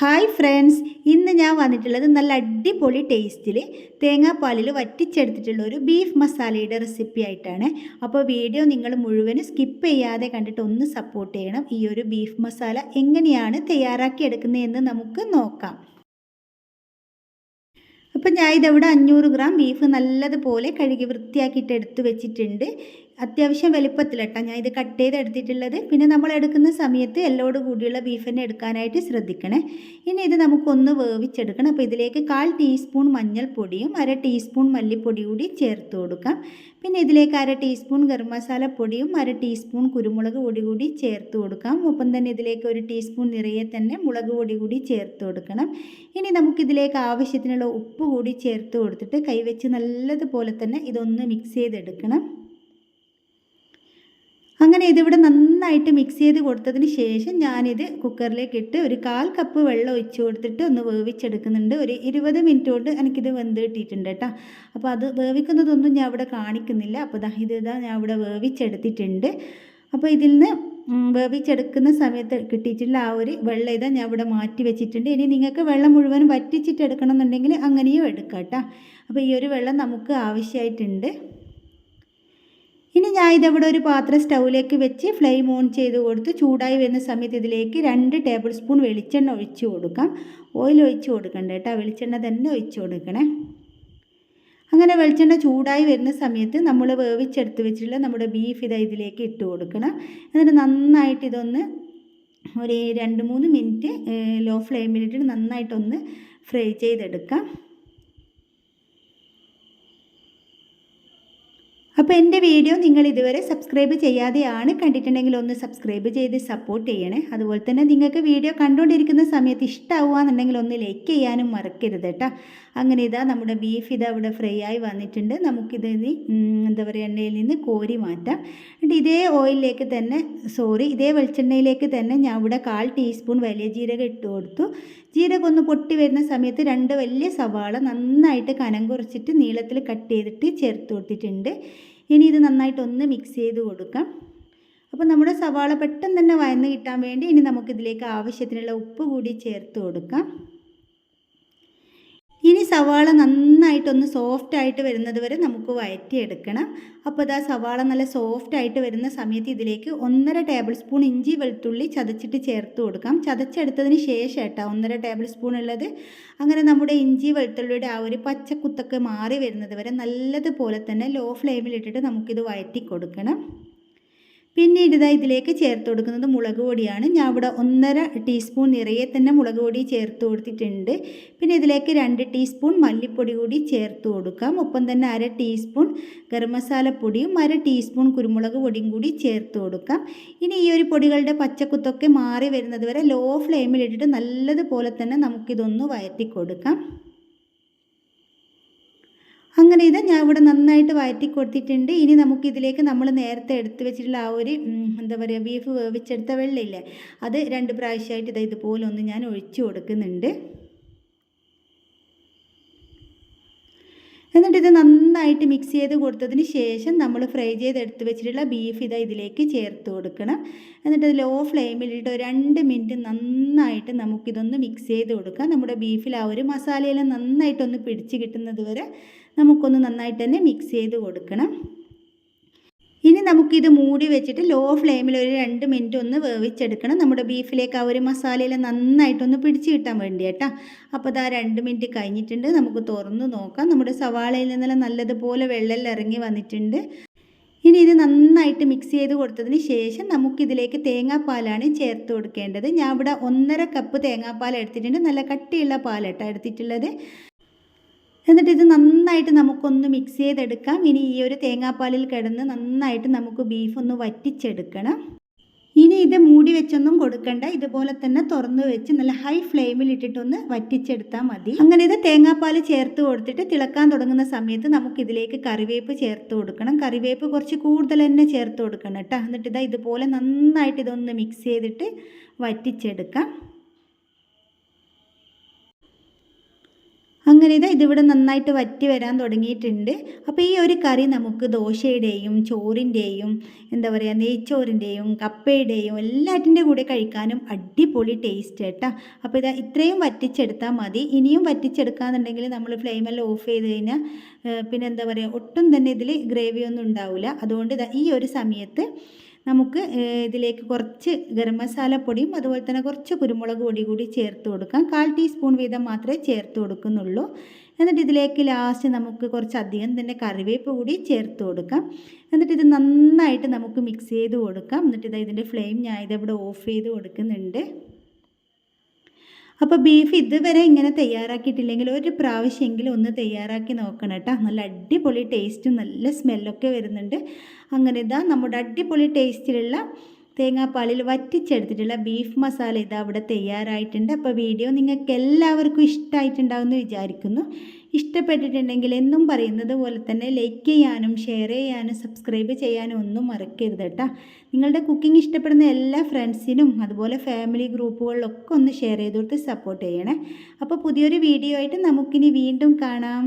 Hi friends ഇന്ന് ഞാൻ വന്നിട്ടുള്ളത് നല്ല അടിപൊളി ടേസ്റ്റിൽ തേങ്ങാപ്പാലിൽ വറ്റിച്ചെടുത്തിട്ടുള്ള ഒരു ബീഫ് മസാലയുടെ റെസിപ്പി ആയിട്ടാണ്. അപ്പോൾ വീഡിയോ നിങ്ങൾ മുഴുവനും സ്കിപ്പ് ചെയ്യാതെ കണ്ടിട്ട് ഒന്ന് സപ്പോർട്ട് ചെയ്യണം. ഈ ഒരു ബീഫ് മസാല എങ്ങനെയാണ് തയ്യാറാക്കി എടുക്കുന്നതെന്ന് നമുക്ക് നോക്കാം. അപ്പോൾ ഞാൻ ഇതവിടെ അഞ്ഞൂറ് ഗ്രാം ബീഫ് നല്ലതുപോലെ കഴുകി വൃത്തിയാക്കിയിട്ട് എടുത്തു വെച്ചിട്ടുണ്ട്. അത്യാവശ്യം വലുപ്പത്തിലട്ടാ. ഞാൻ ഇത് കട്ട് ചെയ്ത് എടുത്തിട്ടുള്ളത്. പിന്നെ നമ്മൾ എടുക്കുന്ന സമയത്ത് എല്ലോട് കൂടിയുള്ള ബീഫ് തന്നെ എടുക്കാനായിട്ട് ശ്രദ്ധിക്കണേ. ഇനി ഇത് നമുക്കൊന്ന് വേവിച്ചെടുക്കണം. അപ്പോൾ ഇതിലേക്ക് കാൽ ടീസ്പൂൺ മഞ്ഞൾപ്പൊടിയും അര ടീസ്പൂൺ മല്ലിപ്പൊടി കൂടി ചേർത്ത് കൊടുക്കാം. പിന്നെ ഇതിലേക്ക് അര ടീസ്പൂൺ ഗരം മസാല പൊടിയും അര ടീസ്പൂൺ കുരുമുളക് പൊടി കൂടി ചേർത്ത് കൊടുക്കാം. ഒപ്പം തന്നെ ഇതിലേക്ക് ഒരു ടീസ്പൂൺ നിറയെ തന്നെ മുളക് പൊടി കൂടി ചേർത്ത് കൊടുക്കണം. ഇനി നമുക്കിതിലേക്ക് ആവശ്യത്തിനുള്ള ഉപ്പ് കൂടി ചേർത്ത് കൊടുത്തിട്ട് കൈവച്ച് നല്ലതുപോലെ തന്നെ ഇതൊന്ന് മിക്സ് ചെയ്തെടുക്കണം. അങ്ങനെ ഇതിവിടെ നന്നായിട്ട് മിക്സ് ചെയ്ത് കൊടുത്തതിന് ശേഷം ഞാനിത് കുക്കറിലേക്ക് ഇട്ട് ഒരു കാൽ കപ്പ് വെള്ളം ഒഴിച്ച് കൊടുത്തിട്ട് ഒന്ന് വേവിച്ചെടുക്കുന്നുണ്ട്. ഒരു ഇരുപത് മിനിറ്റ് കൊണ്ട് എനിക്കിത് വെന്ത് കിട്ടിയിട്ടുണ്ട് കേട്ടോ അപ്പോൾ അത് വേവിക്കുന്നതൊന്നും ഞാൻ ഇവിടെ കാണിക്കുന്നില്ല. അപ്പോൾ ദാ ഇത് ഇതാ ഞാൻ ഇവിടെ വേവിച്ചെടുത്തിട്ടുണ്ട്. അപ്പോൾ ഇതിൽ നിന്ന് വേവിച്ചെടുക്കുന്ന സമയത്ത് കിട്ടിയിട്ടുള്ള ആ ഒരു വെള്ളം ഇതാ ഞാൻ ഇവിടെ മാറ്റി വെച്ചിട്ടുണ്ട്. ഇനി നിങ്ങൾക്ക് വെള്ളം മുഴുവൻ വറ്റിച്ചിട്ട് എടുക്കണം എന്നുണ്ടെങ്കിൽ അങ്ങനെയും എടുക്കാം കേട്ടോ അപ്പോൾ ഈ ഒരു വെള്ളം നമുക്ക് ആവശ്യമായിട്ടുണ്ട്. ഇനി ഞാൻ ഇതവിടെ ഒരു പാത്രം സ്റ്റൗവിലേക്ക് വെച്ച് ഫ്ലെയിം ഓൺ ചെയ്ത് കൊടുത്ത് ചൂടായി വരുന്ന സമയത്ത് ഇതിലേക്ക് രണ്ട് ടേബിൾ സ്പൂൺ വെളിച്ചെണ്ണ ഒഴിച്ച് കൊടുക്കാം. ഓയിൽ ഒഴിച്ച് കൊടുക്കണ്ട കേട്ടോ. വെളിച്ചെണ്ണ തന്നെ ഒഴിച്ച് കൊടുക്കണേ. അങ്ങനെ വെളിച്ചെണ്ണ ചൂടായി വരുന്ന സമയത്ത് നമ്മൾ വേവിച്ചെടുത്ത് വെച്ചിട്ടുള്ള നമ്മുടെ ബീഫ് ഇതാ ഇതിലേക്ക് ഇട്ട് കൊടുക്കണം. എന്നിട്ട് നന്നായിട്ട് ഇതൊന്ന് ഒരു രണ്ട് മൂന്ന് മിനിറ്റ് ലോ ഫ്ലെയിമിലിട്ട് നന്നായിട്ടൊന്ന് ഫ്രൈ ചെയ്തെടുക്കാം. അപ്പോൾ എന്റെ വീഡിയോ നിങ്ങൾ ഇതുവരെ സബ്സ്ക്രൈബ് ചെയ്യാതെയാണ് കണ്ടിട്ടുണ്ടെങ്കിൽ ഒന്ന് സബ്സ്ക്രൈബ് ചെയ്ത് സപ്പോർട്ട് ചെയ്യണേ. അതുപോലെ തന്നെ നിങ്ങൾക്ക് വീഡിയോ കണ്ടുകൊണ്ടിരിക്കുന്ന സമയത്ത് ഇഷ്ടമാവുകയെന്നുണ്ടെങ്കിൽ ഒന്ന് ലൈക്ക് ചെയ്യാനും മറക്കരുത് കേട്ടോ. അങ്ങനെ ഇതാ നമ്മുടെ ബീഫ് ഇതാ ഇവിടെ ഫ്രൈ ആയി വന്നിട്ടുണ്ട്. നമുക്കിത് എന്താ പറയുക എണ്ണയിൽ നിന്ന് കോരി മാറ്റാം. എന്നിട്ട് ഇതേ ഓയിലിലേക്ക് തന്നെ സോറി ഇതേ വെളിച്ചെണ്ണയിലേക്ക് തന്നെ ഞാൻ ഇവിടെ കാൽ ടീസ്പൂൺ വലിയ ജീരകം ഇട്ട് കൊടുത്തു. ജീരകം ഒന്ന് പൊട്ടി വരുന്ന സമയത്ത് രണ്ട് വലിയ സവാള നന്നായിട്ട് കനം കുറച്ചിട്ട് നീളത്തിൽ കട്ട് ചെയ്തിട്ട് ചേർത്ത് കൊടുത്തിട്ടുണ്ട്. ഇനി ഇത് നന്നായിട്ടൊന്ന് മിക്സ് ചെയ്ത് കൊടുക്കാം. അപ്പോൾ നമ്മുടെ സവാള പെട്ടെന്ന് തന്നെ വയന്ന് കിട്ടാൻ വേണ്ടി ഇനി നമുക്കിതിലേക്ക് ആവശ്യത്തിനുള്ള ഉപ്പ് കൂടി ചേർത്ത് കൊടുക്കാം. ഇനി സവാള നന്നായിട്ടൊന്ന് സോഫ്റ്റ് ആയിട്ട് വരുന്നത് വരെ നമുക്ക് വഴറ്റിയെടുക്കണം അപ്പോൾ ഇതാ സവാള നല്ല സോഫ്റ്റ് ആയിട്ട് വരുന്ന സമയത്ത് ഇതിലേക്ക് ഒന്നര ടേബിൾ സ്പൂൺ ഇഞ്ചി വെളുത്തുള്ളി ചതച്ചിട്ട് ചേർത്ത് കൊടുക്കാം. ചതച്ചെടുത്തതിന് ശേഷം കേട്ടോ ഒന്നര ടേബിൾ സ്പൂൺ ഉള്ളത്. അങ്ങനെ നമ്മുടെ ഇഞ്ചി വെളുത്തുള്ളിയുടെ ആ ഒരു പച്ചക്കുത്തൊക്കെ മാറി വരുന്നത് വരെ നല്ലതുപോലെ തന്നെ ലോ ഫ്ലെയിമിലിട്ടിട്ട് നമുക്കിത് വഴറ്റി കൊടുക്കണം പിന്നീട് ഇതാ ഇതിലേക്ക് ചേർത്ത് കൊടുക്കുന്നത് മുളക് പൊടിയാണ്. ഞാൻ ഇവിടെ ഒന്നര ടീസ്പൂൺ നിറയെ തന്നെ മുളക് പൊടി ചേർത്ത് കൊടുത്തിട്ടുണ്ട്. പിന്നെ ഇതിലേക്ക് രണ്ട് ടീസ്പൂൺ മല്ലിപ്പൊടി കൂടി ചേർത്ത് കൊടുക്കാം. ഒപ്പം തന്നെ അര ടീസ്പൂൺ ഗരം മസാലപ്പൊടിയും അര ടീസ്പൂൺ കുരുമുളക് പൊടിയും കൂടി ചേർത്ത് കൊടുക്കാം. ഇനി ഈ ഒരു പൊടികളുടെ പച്ചക്കുത്തൊക്കെ മാറി വരുന്നത് വരെ ലോ ഫ്ലെയിമിലിട്ടിട്ട് നല്ലതുപോലെ തന്നെ നമുക്കിതൊന്ന് വയറ്റി കൊടുക്കാം. അങ്ങനെ ഇത് ഞാൻ ഇവിടെ നന്നായിട്ട് വഴറ്റി കൊടുത്തിട്ടുണ്ട്. ഇനി നമുക്കിതിലേക്ക് നമ്മൾ നേരത്തെ എടുത്തു വെച്ചിട്ടുള്ള ആ ഒരു എന്താ പറയുക ബീഫ് വേവിച്ചെടുത്ത വെള്ളമില്ലേ അത് രണ്ട് പ്രാവശ്യമായിട്ട് ഇത് ഇതുപോലെ ഒന്ന് ഞാൻ ഒഴിച്ചു കൊടുക്കുന്നുണ്ട്. എന്നിട്ട് ഇത് നന്നായിട്ട് മിക്സ് ചെയ്ത് കൊടുത്തതിന് ശേഷം നമ്മൾ ഫ്രൈ ചെയ്ത് എടുത്ത് വെച്ചിട്ടുള്ള ബീഫ് ഇതാ ഇതിലേക്ക് ചേർത്ത് കൊടുക്കണം. എന്നിട്ട് ലോ ഫ്ലെയിമിലിട്ട് രണ്ട് മിനിറ്റ് നന്നായിട്ട് നമുക്കിതൊന്ന് മിക്സ് ചെയ്ത് കൊടുക്കാം. നമ്മുടെ ബീഫിൽ ആ ഒരു മസാലയെല്ലാം നന്നായിട്ടൊന്ന് പിടിച്ച് കിട്ടുന്നത് വരെ നമുക്കൊന്ന് നന്നായിട്ട് തന്നെ മിക്സ് ചെയ്ത് കൊടുക്കണം. ഇനി നമുക്കിത് മൂടി വെച്ചിട്ട് ലോ ഫ്ലെയിമിൽ ഒരു രണ്ട് മിനിറ്റ് ഒന്ന് വേവിച്ചെടുക്കണം. നമ്മുടെ ബീഫിലേക്ക് ആ ഒരു മസാലയിൽ നന്നായിട്ടൊന്ന് പിടിച്ച് കിട്ടാൻ വേണ്ടി കേട്ടോ. അപ്പോൾ അതാ രണ്ട് മിനിറ്റ് കഴിഞ്ഞിട്ടുണ്ട്. നമുക്ക് തുറന്ന് നോക്കാം. നമ്മുടെ സവാളയിൽ നിന്നെല്ലാം നല്ലതുപോലെ വെള്ളം ഇറങ്ങി വന്നിട്ടുണ്ട്. ഇനി ഇത് നന്നായിട്ട് മിക്സ് ചെയ്ത് കൊടുത്തതിന് ശേഷം നമുക്കിതിലേക്ക് തേങ്ങാപ്പാലാണ് ചേർത്ത് കൊടുക്കേണ്ടത്. ഞാൻ ഇവിടെ ഒന്നര കപ്പ് തേങ്ങാപ്പാൽ എടുത്തിട്ടുണ്ട്. നല്ല കട്ടിയുള്ള പാലട്ടോ എടുത്തിട്ടുള്ളത്. എന്നിട്ട് ഇത് നന്നായിട്ട് നമുക്കൊന്ന് മിക്സ് ചെയ്തെടുക്കാം. ഇനി ഈ ഒരു തേങ്ങാപ്പാലിൽ കിടന്ന് നന്നായിട്ട് നമുക്ക് ബീഫ് ഒന്ന് വറ്റിച്ചെടുക്കണം. ഇനി ഇത് മൂടി വെച്ചൊന്നും കൊടുക്കണ്ട. ഇതുപോലെ തന്നെ തുറന്നു വെച്ച് നല്ല ഹൈ ഫ്ലെയിമിൽ ഇട്ടിട്ടൊന്ന് വറ്റിച്ചെടുത്താൽ മതി. അങ്ങനെ ഇത് തേങ്ങാപ്പാൽ ചേർത്ത് കൊടുത്തിട്ട് തിളക്കാൻ തുടങ്ങുന്ന സമയത്ത് നമുക്ക് ഇതിലേക്ക് കറിവേപ്പ് ചേർത്ത് കൊടുക്കണം. കറിവേപ്പ് കുറച്ച് കൂടുതൽ തന്നെ ചേർത്ത് കൊടുക്കണം കേട്ടോ. എന്നിട്ട് ഇതാ ഇതുപോലെ നന്നായിട്ട് ഇതൊന്ന് മിക്സ് ചെയ്തിട്ട് വറ്റിച്ചെടുക്കാം. അങ്ങനെ ഇതാ ഇതിവിടെ നന്നായിട്ട് വറ്റി വരാൻ തുടങ്ങിയിട്ടുണ്ട്. അപ്പോൾ ഈ ഒരു കറി നമുക്ക് ദോശയുടെയും ചോറിന്റെയും എന്താ പറയുക നെയ്ച്ചോറിന്റെയും കപ്പയുടെയും എല്ലാറ്റിന്റെ കൂടെ കഴിക്കാനും അടിപൊളി ടേസ്റ്റ് കേട്ടോ അപ്പോൾ ഇതാ ഇത്രയും വറ്റിച്ചെടുത്താൽ മതി. ഇനിയും വറ്റിച്ചെടുക്കാന്നുണ്ടെങ്കിൽ നമ്മൾ ഫ്ലെയിമെല്ലാം ഓഫ് ചെയ്ത് കഴിഞ്ഞാൽ പിന്നെ എന്താ പറയുക ഒട്ടും തന്നെ ഇതിൽ ഗ്രേവി ഒന്നും ഉണ്ടാവില്ല അതുകൊണ്ട് ഇതാ ഈ ഒരു സമയത്ത് നമുക്ക് ഇതിലേക്ക് കുറച്ച് ഗരം മസാല പൊടിയും അതുപോലെ തന്നെ കുറച്ച് കുരുമുളക് പൊടി കൂടി ചേർത്ത് കൊടുക്കാം. കാൽ ടീസ്പൂൺ വീതം മാത്രമേ ചേർത്ത് കൊടുക്കുന്നുള്ളൂ. എന്നിട്ട് ഇതിലേക്ക് ലാസ്റ്റ് നമുക്ക് കുറച്ച് അധികം തന്നെ കറിവേപ്പ് കൂടി ചേർത്ത് കൊടുക്കാം. എന്നിട്ട് ഇത് നന്നായിട്ട് നമുക്ക് മിക്സ് ചെയ്ത് കൊടുക്കാം. എന്നിട്ട് ഇതാ ഇതിന്റെ ഫ്ലെയിം ഞാൻ ഇതിവിടെ ഓഫ് ചെയ്ത് കൊടുക്കുന്നുണ്ട്. അപ്പോൾ ബീഫ് ഇതുവരെ ഇങ്ങനെ തയ്യാറാക്കിയിട്ടില്ലെങ്കിൽ ഒരു പ്രാവശ്യമെങ്കിലും ഒന്ന് തയ്യാറാക്കി നോക്കണം കേട്ടോ. നല്ല അടിപൊളി ടേസ്റ്റും നല്ല സ്മെല്ലൊക്കെ വരുന്നുണ്ട്. അങ്ങനെ ഇതാ നമ്മുടെ അടിപൊളി ടേസ്റ്റിലുള്ള തേങ്ങാപ്പാലിൽ വറ്റിച്ചെടുത്തിട്ടുള്ള ബീഫ് മസാല ഇതാ അവിടെ തയ്യാറായിട്ടുണ്ട്. അപ്പോൾ വീഡിയോ നിങ്ങൾക്ക് എല്ലാവർക്കും ഇഷ്ടമായിട്ടുണ്ടാവുമെന്ന് വിചാരിക്കുന്നു. ഇഷ്ടപ്പെട്ടിട്ടുണ്ടെങ്കിൽ എന്നും പറയുന്നത് പോലെ തന്നെ ലൈക്ക് ചെയ്യാനും ഷെയർ ചെയ്യാനും സബ്സ്ക്രൈബ് ചെയ്യാനും ഒന്നും മറക്കരുത് കേട്ടോ. നിങ്ങളുടെ കുക്കിംഗ് ഇഷ്ടപ്പെടുന്ന എല്ലാ ഫ്രണ്ട്സിനും അതുപോലെ ഫാമിലി ഗ്രൂപ്പുകളിലൊക്കെ ഒന്ന് ഷെയർ ചെയ്ത് കൊടുത്ത് സപ്പോർട്ട് ചെയ്യണേ. അപ്പോൾ പുതിയൊരു വീഡിയോ ആയിട്ട് നമുക്കിനി വീണ്ടും കാണാം.